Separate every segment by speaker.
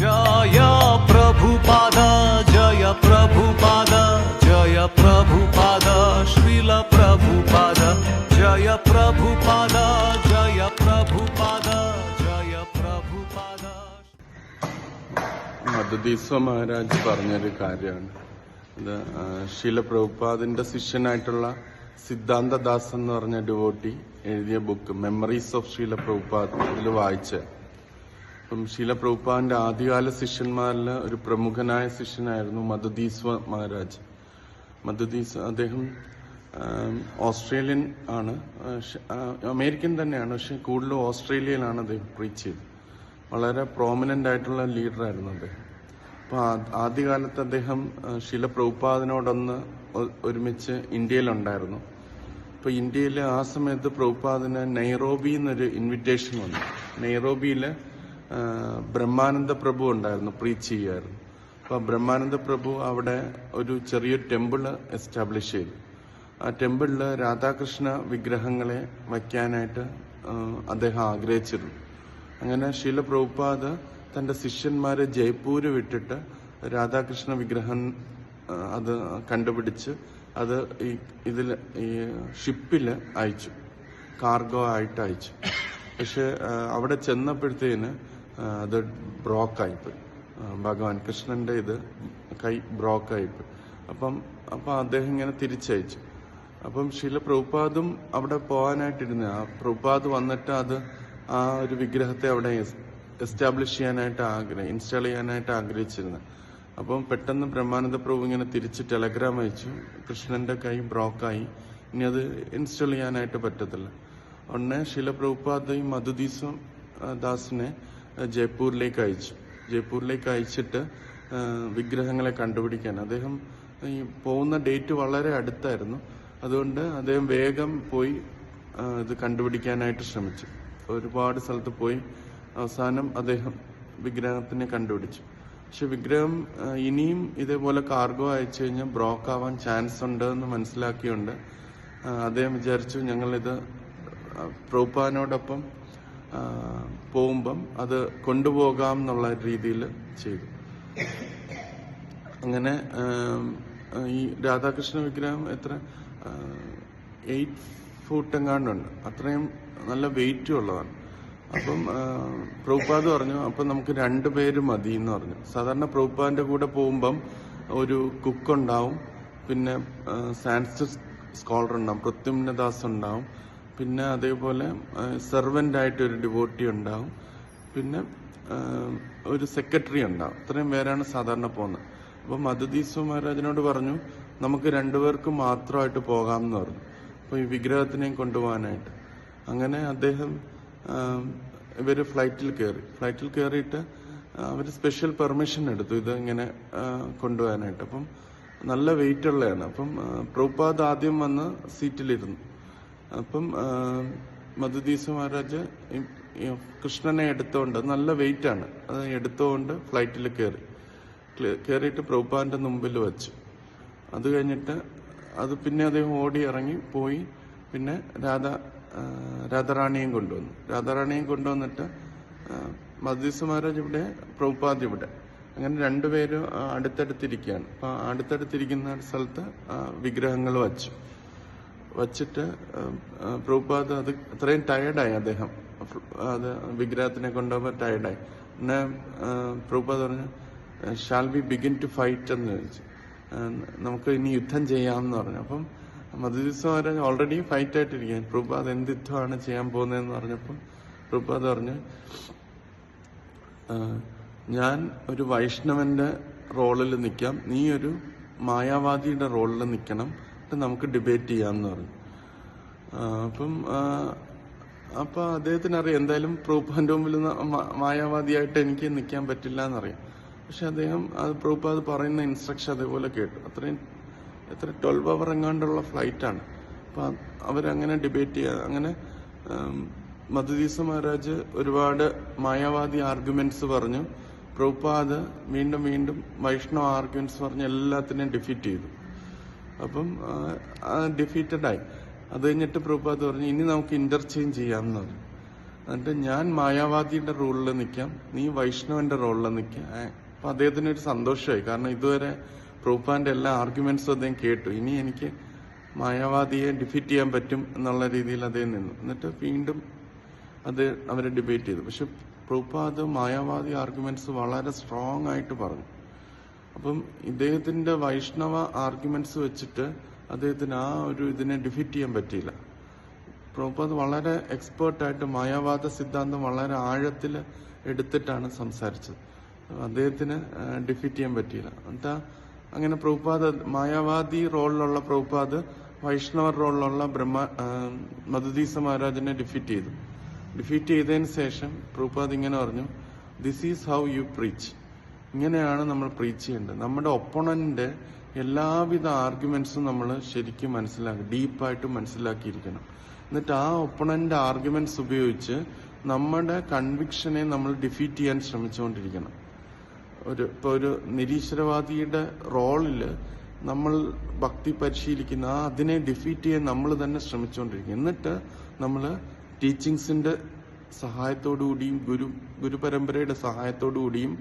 Speaker 1: ജയ ജയ ജയ ജയ ജയ
Speaker 2: ജയ മഹാരാജ് പറഞ്ഞൊരു കാര്യമാണ്. അത് ശീലപ്രഭുപാദിന്റെ ശിഷ്യനായിട്ടുള്ള സിദ്ധാന്തദാസ് എന്ന് പറഞ്ഞ ഡിവോട്ടി എഴുതിയ ബുക്ക് മെമ്മറീസ് ഓഫ് ശീലപ്രഭുപാദ് ഇതിൽ വായിച്ച അപ്പം ശീല പ്രഭുപ്പാന്റെ ആദ്യകാല ശിഷ്യന്മാരിൽ ഒരു പ്രമുഖനായ ശിഷ്യനായിരുന്നു മധുദീസ്വ മഹാരാജ്. മധുദീസ് അദ്ദേഹം ഓസ്ട്രേലിയൻ ആണ്. അമേരിക്കൻ തന്നെയാണ്. പക്ഷെ കൂടുതലും ഓസ്ട്രേലിയയിലാണ് അദ്ദേഹം പ്രീച്ച് ചെയ്തത്. വളരെ പ്രോമിനന്റ് ആയിട്ടുള്ള ലീഡറായിരുന്നു അദ്ദേഹം. അപ്പൊ ആ- ആദ്യകാലത്ത് അദ്ദേഹം ശില പ്രഭുപാദിനോടൊന്ന് ഒരുമിച്ച് ഇന്ത്യയിലുണ്ടായിരുന്നു. അപ്പൊ ഇന്ത്യയിൽ ആ സമയത്ത് പ്രഭുപാദിന് നൈറോബി ഇൻവിറ്റേഷൻ വന്നു. നെയ്റോബിയിൽ ആ, ബ്രഹ്മാനന്ദ പ്രഭു ഉണ്ടായിരുന്നു പ്രീച്ച് ചെയ്യായിരുന്നു. അപ്പൊ ബ്രഹ്മാനന്ദ പ്രഭു അവിടെ ഒരു ചെറിയൊരു ടെമ്പിൾ എസ്റ്റാബ്ലിഷ് ചെയ്തു. ആ ടെമ്പിളിൽ രാധാകൃഷ്ണ വിഗ്രഹങ്ങളെ വയ്ക്കാനായിട്ട് അദ്ദേഹം ആഗ്രഹിച്ചിരുന്നു. അങ്ങനെ ശീല പ്രഭുപാദ് തന്റെ ശിഷ്യന്മാരെ ജയ്പൂര് വിട്ടിട്ട് രാധാകൃഷ്ണ വിഗ്രഹം അത് കണ്ടുപിടിച്ച് അത് ഈ ഇതിൽ ഈ ഷിപ്പിൽ അയച്ചു. കാർഗോ ആയിട്ട് അയച്ചു. പക്ഷെ അവിടെ ചെന്നപ്പോഴത്തേന് അത് ബ്രോക്കായിപ്പോയി. ഭഗവാൻ കൃഷ്ണന്റെ ഇത് കൈ ബ്രോക്കായിപ്പോയി. അപ്പം അപ്പം അദ്ദേഹം ഇങ്ങനെ തിരിച്ചയച്ചു. അപ്പം ശില പ്രഭുപാദും അവിടെ പോകാനായിട്ടിരുന്ന ആ പ്രഭുപാദ് വന്നിട്ട് അത് ആ ഒരു വിഗ്രഹത്തെ അവിടെ എസ്റ്റാബ്ലിഷ് ചെയ്യാനായിട്ട് ആഗ്രഹം ഇൻസ്റ്റാൾ ചെയ്യാനായിട്ട് ആഗ്രഹിച്ചിരുന്നത് അപ്പം പെട്ടെന്ന് ബ്രഹ്മാനന്ദ പ്രഭു ഇങ്ങനെ തിരിച്ച് ടെലഗ്രാം അയച്ചു. കൃഷ്ണന്റെ കൈ ബ്രോക്കായി. ഇനി അത് ഇൻസ്റ്റാൾ ചെയ്യാനായിട്ട് പറ്റത്തില്ല. ഉടനെ ശില പ്രഭുപാദയും മധുദീസും ദാസിനെ ജയ്പൂരിലേക്ക് അയച്ചു. ജയ്പൂരിലേക്ക് അയച്ചിട്ട് വിഗ്രഹങ്ങളെ കണ്ടുപിടിക്കാൻ. അദ്ദേഹം ഈ പോകുന്ന ഡേറ്റ് വളരെ അടുത്തായിരുന്നു. അതുകൊണ്ട് അദ്ദേഹം വേഗം പോയി ഇത് കണ്ടുപിടിക്കാനായിട്ട് ശ്രമിച്ചു. ഒരുപാട് സ്ഥലത്ത് പോയി അവസാനം അദ്ദേഹം വിഗ്രഹത്തിനെ കണ്ടുപിടിച്ചു. പക്ഷെ വിഗ്രഹം ഇനിയും ഇതേപോലെ കാർഗോ അയച്ചു കഴിഞ്ഞാൽ ബ്രോക്ക് ആവാൻ ചാൻസ് ഉണ്ട് എന്ന് മനസ്സിലാക്കിയുണ്ട് അദ്ദേഹം വിചാരിച്ചു ഞങ്ങളിത് ആ, പോകുമ്പം അത് കൊണ്ടുപോകാം എന്നുള്ള രീതിയിൽ ചെയ്തു. അങ്ങനെ ഈ രാധാകൃഷ്ണ വിഗ്രഹം എത്ര എയ്റ്റ് ഫുട്ട് എങ്ങാണ്ടുണ്ട് അത്രയും നല്ല വെയിറ്റും ഉള്ളതാണ്. അപ്പം പ്രഭുപാദ് പറഞ്ഞു അപ്പം നമുക്ക് രണ്ട് പേര് മതി എന്ന് പറഞ്ഞു. സാധാരണ പ്രഭുപാദിന്റെ കൂടെ പോകുമ്പം ഒരു കുക്ക് ഉണ്ടാവും. പിന്നെ സാൻസ്ക്രിറ്റ് സ്കോളർ ഉണ്ടാവും. പ്രത്യുമ്നദാസ് ഉണ്ടാവും. പിന്നെ അതേപോലെ സെർവന്റ് ആയിട്ട് ഒരു ഡിവോട്ടി ഉണ്ടാവും. പിന്നെ ഒരു സെക്രട്ടറി ഉണ്ടാവും. ഇത്രയും പേരാണ് സാധാരണ പോകുന്നത്. അപ്പം മധുദീസ് മഹാരാജനോട് പറഞ്ഞു നമുക്ക് രണ്ടുപേർക്ക് മാത്രമായിട്ട് പോകാം എന്ന് പറഞ്ഞു. അപ്പോൾ ഈ വിഗ്രഹത്തിനെയും കൊണ്ടുപോകാനായിട്ട്. അങ്ങനെ അദ്ദേഹം ഇവർ ഫ്ലൈറ്റിൽ കയറി. ഫ്ലൈറ്റിൽ കയറിയിട്ട് അവർ സ്പെഷ്യൽ പെർമിഷൻ എടുത്തു ഇത് ഇങ്ങനെ കൊണ്ടുപോകാനായിട്ട്. അപ്പം നല്ല വെയിറ്റ് ഉള്ളതാണ് അപ്പം പ്രൂപ്പാദ് ആദ്യം വന്ന് സീറ്റിലിരുന്നു അപ്പം മധുദീസ മഹാരാജ് കൃഷ്ണനെ എടുത്തുകൊണ്ട് നല്ല വെയിറ്റ് ആണ് അത് എടുത്തുകൊണ്ട് ഫ്ലൈറ്റിൽ കയറി കയറിയിട്ട് പ്രഭുപാന്റെ മുമ്പിൽ വെച്ചു. അത് കഴിഞ്ഞിട്ട് അത് പിന്നെ അദ്ദേഹം ഓടി ഇറങ്ങി പോയി. പിന്നെ രാധ രാധാറാണിയും കൊണ്ടുവന്നു. രാധാറാണിയും കൊണ്ടുവന്നിട്ട് മധുദീസ് മഹാരാജ് ഇവിടെ പ്രഭുപാദ് ഇവിടെ. അങ്ങനെ രണ്ടുപേരും അടുത്തടുത്തിരിക്കുകയാണ്. അപ്പൊ അടുത്തടുത്തിരിക്കുന്ന സ്ഥലത്ത് വിഗ്രഹങ്ങൾ വച്ചു. വച്ചിട്ട് പ്രഭുപാദ് അത് അത്രയും ടയർഡായി അദ്ദേഹം. അത് വിഗ്രഹത്തിനെ കൊണ്ടുപോകുമ്പോൾ ടയർഡായി പിന്നെ പ്രഭുപാദ് പറഞ്ഞു shall be begin to fight എന്ന് ചോദിച്ചു. നമുക്ക് ഇനി യുദ്ധം ചെയ്യാമെന്ന് പറഞ്ഞു. അപ്പം മധുദിവസം ഓൾറെഡി ഫൈറ്റ് ആയിട്ടിരിക്കാൻ പ്രഭുപാദ് എന്ത് യുദ്ധമാണ് ചെയ്യാൻ പോകുന്നതെന്ന് പറഞ്ഞപ്പം പ്രഭുപാദ് പറഞ്ഞു ഞാൻ ഒരു വൈഷ്ണവന്റെ റോളിൽ നിൽക്കാം. നീ ഒരു മായാവാദിയുടെ റോളിൽ നിൽക്കണം. എന്നിട്ട് നമുക്ക് ഡിബേറ്റ് ചെയ്യാമെന്ന് പറഞ്ഞു. അപ്പം അപ്പൊ അദ്ദേഹത്തിന് അറിയാം എന്തായാലും പ്രൂപ്പാന്റെ മുമ്പിൽ മായാവാദിയായിട്ട് എനിക്ക് നിൽക്കാൻ പറ്റില്ല എന്നറിയാം പക്ഷെ അദ്ദേഹം അത് പ്രഭുപാദ് പറയുന്ന ഇൻസ്ട്രക്ഷൻ അതേപോലെ കേട്ടു. അത്രയും എത്ര ട്വൽവ് അവർ എങ്ങാണ്ടുള്ള ഫ്ലൈറ്റാണ് അപ്പൊ അത് അവരങ്ങനെ ഡിബേറ്റ് ചെയ്യുക അങ്ങനെ മധുദീസ മഹാരാജ് ഒരുപാട് മായാവാദി ആർഗ്യുമെന്റ്സ് പറഞ്ഞു. പ്രൂപ്പാദ് വീണ്ടും വീണ്ടും വൈഷ്ണവ ആർഗ്യുമെന്റ്സ് പറഞ്ഞ് എല്ലാത്തിനെയും ഡിഫീറ്റ് ചെയ്തു. അപ്പം ഡിഫീറ്റഡ് ആയി. അത് കഴിഞ്ഞിട്ട് പ്രഭുപാദ് പറഞ്ഞു ഇനി നമുക്ക് ഇന്റർചേഞ്ച് ചെയ്യാമെന്ന് പറഞ്ഞു. എന്നിട്ട് ഞാൻ മായാവാദിയുടെ റോളിൽ നിൽക്കാം നീ വൈഷ്ണവന്റെ റോളിൽ നിൽക്കാം അപ്പൊ അദ്ദേഹത്തിന് ഒരു സന്തോഷമായി. കാരണം ഇതുവരെ പ്രഭുപാന്റെ എല്ലാ ആർഗ്യുമെന്റ്സും അദ്ദേഹം കേട്ടു. ഇനി എനിക്ക് മായാവാദിയെ ഡിഫീറ്റ് ചെയ്യാൻ പറ്റും എന്നുള്ള രീതിയിൽ അദ്ദേഹം നിന്നു. എന്നിട്ട് വീണ്ടും അത് അവരെ ഡിബേറ്റ് ചെയ്തു. പക്ഷെ പ്രഭുപാദ് മായാവാദി ആർഗ്യുമെന്റ്സ് വളരെ സ്ട്രോങ് ആയിട്ട് പറഞ്ഞു. അപ്പം ഇദ്ദേഹത്തിന്റെ വൈഷ്ണവ ആർഗ്യുമെന്റ്സ് വെച്ചിട്ട് അദ്ദേഹത്തിന് ആ ഒരു ഇതിനെ ഡിഫീറ്റ് ചെയ്യാൻ പറ്റിയില്ല. പ്രഭുപാദ് വളരെ എക്സ്പേർട്ടായിട്ട് മായാവാദ സിദ്ധാന്തം വളരെ ആഴത്തിൽ എടുത്തിട്ടാണ് സംസാരിച്ചത്. അദ്ദേഹത്തിന് ഡിഫീറ്റ് ചെയ്യാൻ പറ്റിയില്ല. എന്താ അങ്ങനെ പ്രഭുപാദ് മായാവാദി റോളിലുള്ള പ്രഭുപാദ് വൈഷ്ണവ റോളിലുള്ള ബ്രഹ്മ മധുദീസ മഹാരാജിനെ ഡിഫീറ്റ് ചെയ്തു. ഡിഫീറ്റ് ചെയ്തതിന് ശേഷം പ്രഭുപാദ് ഇങ്ങനെ പറഞ്ഞു this is how you preach ഇങ്ങനെയാണ് നമ്മൾ പ്രീച്ച് ചെയ്യേണ്ടത്. നമ്മുടെ ഒപ്പണന്റെ എല്ലാവിധ ആർഗ്യുമെന്റ്സും നമ്മൾ ശരിക്കും മനസ്സിലാക്കി ഡീപ്പായിട്ട് മനസ്സിലാക്കിയിരിക്കണം. എന്നിട്ട് ആ ഒപ്പണന്റ് ആർഗ്യുമെന്റ്സ് ഉപയോഗിച്ച് നമ്മുടെ കൺവിക്ഷനെ നമ്മൾ ഡിഫീറ്റ് ചെയ്യാൻ ശ്രമിച്ചുകൊണ്ടിരിക്കണം. ഒരു ഇപ്പൊ ഒരു നിരീശ്വരവാദിയുടെ റോളിൽ നമ്മൾ ഭക്തി പരിശീലിക്കുന്ന ആ അതിനെ ഡിഫീറ്റ് ചെയ്യാൻ നമ്മൾ തന്നെ ശ്രമിച്ചുകൊണ്ടിരിക്കും എന്നിട്ട് നമ്മൾ ടീച്ചിങ്സിന്റെ സഹായത്തോടുകൂടിയും ഗുരു ഗുരുപരമ്പരയുടെ സഹായത്തോടുകൂടിയും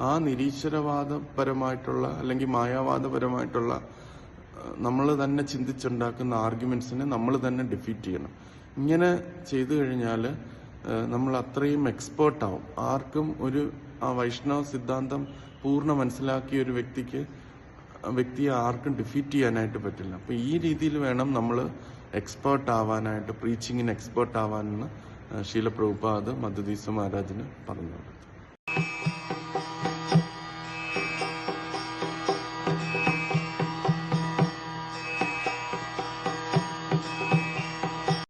Speaker 2: ആ നിരീശ്വരവാദപരമായിട്ടുള്ള അല്ലെങ്കിൽ മായാവാദപരമായിട്ടുള്ള നമ്മൾ തന്നെ ചിന്തിച്ചുണ്ടാക്കുന്ന ആർഗ്യുമെന്റ്സിനെ നമ്മൾ തന്നെ ഡിഫീറ്റ് ചെയ്യണം. ഇങ്ങനെ ചെയ്തു കഴിഞ്ഞാൽ നമ്മൾ അത്രയും എക്സ്പേർട്ട് ആവും ആർക്കും ഒരു ആ വൈഷ്ണവ സിദ്ധാന്തം പൂർണ മനസ്സിലാക്കിയ ഒരു വ്യക്തിക്ക് വ്യക്തിയെ ആർക്കും ഡിഫീറ്റ് ചെയ്യാനായിട്ട് പറ്റില്ല. അപ്പൊ ഈ രീതിയിൽ വേണം നമ്മൾ എക്സ്പേർട്ട് ആവാനായിട്ട് പ്രീച്ചിങ്ങിന് എക്സ്പേർട്ട് ആവാനെന്ന് ശീലപ്രഭുപാദ് മധുദീസ മഹാരാജിന് പറഞ്ഞത്